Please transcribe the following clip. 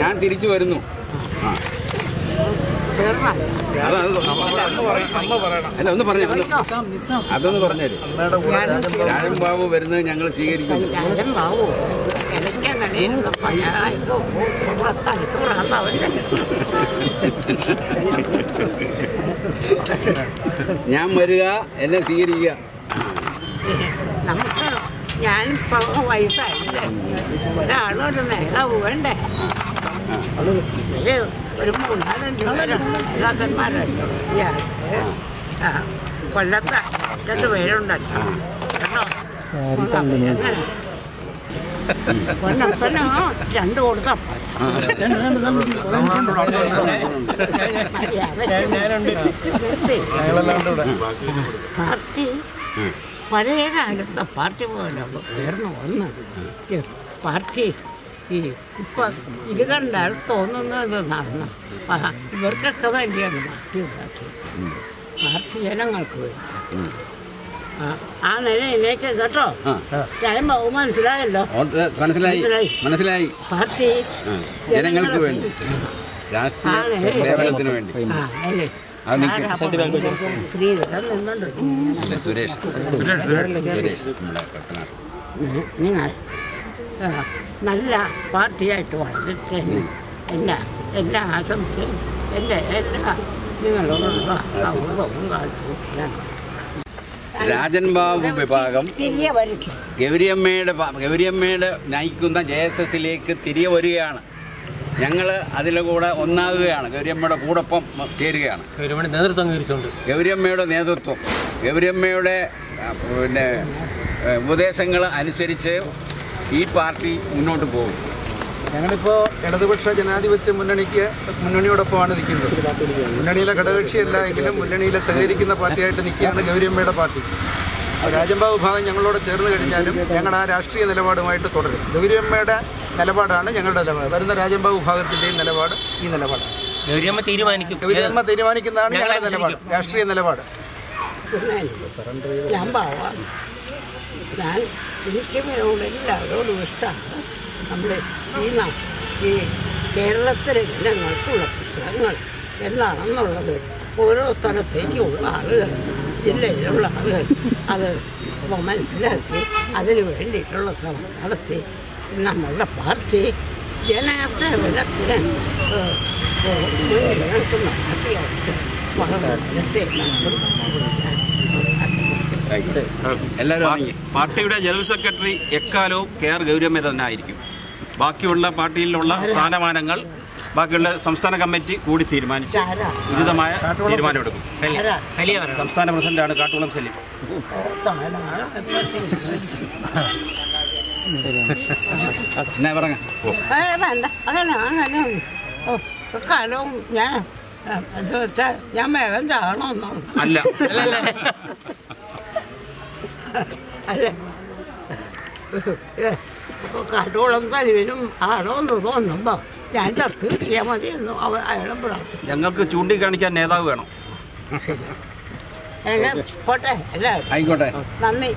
ഞാൻ തിരിച്ചു വരുന്നു. അല്ല ഒന്ന് പറഞ്ഞു അതൊന്ന് പറഞ്ഞു രാജൻ ബാബു വരുന്നത് ഞങ്ങൾ സ്വീകരിക്കുന്നു. ഞാനും ഞാൻ വരിക എന്നെ സ്വീകരിക്കുക. നമുക്ക് ഞാനിപ്പോ വയസ്സായില്ലേ. ഒരാളൊരു നേതാവ് വേണ്ടേ ഇവർ ഒരു മൂന്നാലഞ്ചു പേരുണ്ട് നേതാക്കന്മാരുണ്ട് ഇയാൾക്ക് ആ കൊല്ലത്ത് രണ്ട് പേരുണ്ടല്ലോ കേട്ടോ? പാർട്ടി പഴയ കാലത്തെ പാർട്ടി പോലെ ഉയർന്നു വന്ന് പാർട്ടി ഈ ഇപ്പൊ ഇത് കണ്ടാൽ തോന്നുന്നത് നടന്ന. ഇവർക്കൊക്കെ വേണ്ടിയാണ് പാർട്ടി ഉണ്ടാക്കിയത്. പാർട്ടി ജനങ്ങൾക്ക് വേണ്ടി. ആ, ആ നിലയിലേക്ക് കേട്ടോ. ടൈം ആവും മനസ്സിലായല്ലോ. മനസ്സിലായി. മനസ്സിലായി. പാർട്ടി ജനങ്ങൾക്ക് വേണ്ടി. രാഷ്ട്രീയ സേവനത്തിന് വേണ്ടി. ശ്രീധരൻ നിന്നുണ്ട് സുരേഷ്. സുരേഷ് നിങ്ങൾ നല്ല പാർട്ടിയായിട്ട് വളരട്ടെ. എല്ലാ എല്ലാ ആശംസയും എന്റെ എല്ലാ നിങ്ങളോടുള്ള അവബോധവും കാഴ്ചയും രാജൻ ബാബു വിഭാഗം തിരികെ ഗൗരിയമ്മയുടെ ഗൗരിയമ്മയുടെ നയിക്കുന്ന ജെ എസ് എസിലേക്ക് തിരികെ വരികയാണ്. ഞങ്ങൾ അതിലെ കൂടെ ഒന്നാകുകയാണ്. ഗൗരിയമ്മയുടെ കൂടൊപ്പം ചേരുകയാണ്. നേതൃത്വം അംഗീകരിച്ചുകൊണ്ട്. ഗൗരിയമ്മയുടെ നേതൃത്വം. ഗൗരിയമ്മയുടെ പിന്നെ ഉപദേശങ്ങൾ അനുസരിച്ച് ഈ പാർട്ടി മുന്നോട്ട് പോകും. ഞങ്ങളിപ്പോൾ ഇടതുപക്ഷ ജനാധിപത്യ മുന്നണിക്ക് മുന്നണിയോടൊപ്പമാണ് നിൽക്കുന്നത്. മുന്നണിയിലെ ഘടകകക്ഷിയല്ല എങ്കിലും മുന്നണിയിലെ സഹകരിക്കുന്ന പാർട്ടിയായിട്ട് നിൽക്കുകയാണ് ഗൗരിയമ്മയുടെ പാർട്ടി. രാജംബാബു ഭാഗം ഞങ്ങളോട് ചേർന്ന് കഴിഞ്ഞാലും ഞങ്ങൾ ആ രാഷ്ട്രീയ നിലപാടുമായിട്ട് തുടരും. ഗൗരിയമ്മയുടെ നിലപാടാണ് ഞങ്ങളുടെ നിലപാട്. വരുന്ന രാജംബാബു ഭാഗത്തിന്റെയും നിലപാട് ഈ നിലപാടാണ്. ഗൗരിയമ്മ തീരുമാനിക്കും. ഗൗരിയമ്മ തീരുമാനിക്കുന്നതാണ് ഞങ്ങളുടെ നിലപാട്. രാഷ്ട്രീയ നിലപാട്. ഞാൻ എനിക്ക് എല്ലാവരോടും ഇഷ്ടമാണ്. നമ്മൾ ഈ നാ- ഈ കേരളത്തിലെ ജനങ്ങൾക്കുള്ള പ്രശ്നങ്ങൾ എന്താണെന്നുള്ളത് ഓരോ സ്ഥലത്തേക്കുള്ള ആളുകൾ ജില്ലയിലുള്ള ആളുകൾ അത് മനസ്സിലാക്കി അതിന് വേണ്ടിയിട്ടുള്ള ശ്രമം നടത്തി നമ്മളുടെ പാർട്ടി ജനസേവനത്തിന് നിൽക്കുന്ന പാർട്ടിയായിട്ട്. എല്ലാവരും. പാർട്ടിയുടെ ജനറൽ സെക്രട്ടറി എക്കാലവും കെ ആർ ഗൗരമ്മ തന്നെ ആയിരിക്കും ബാക്കിയുള്ള പാർട്ടിയിലുള്ള സ്ഥാനമാനങ്ങൾ ബാക്കിയുള്ള സംസ്ഥാന കമ്മിറ്റി കൂടി തീരുമാനിച്ച്. ഉചിതമായ തീരുമാനമെടുക്കും. സംസ്ഥാന പ്രസിഡന്റാണ് കാട്ടുകുളം സലീം. എന്നാ പറഞ്ഞ? കാലവും ഞാൻ ഞാൻ വേഗം ചാകണമെന്നോ അല്ല. അല്ലേ. കാട്ടോളം കഴിവിനും ആണോ എന്ന് തോന്നുമ്പോ ഞാൻ ചത്ത് കിട്ടിയാൽ മതി എന്ന് അവ അയാളെ പ്രാർത്ഥിക്കും ഞങ്ങൾക്ക് ചൂണ്ടിക്കാണിക്കാൻ നേതാവ് വേണം. പോട്ടെ അല്ലേ ആയിക്കോട്ടെ. നന്ദി.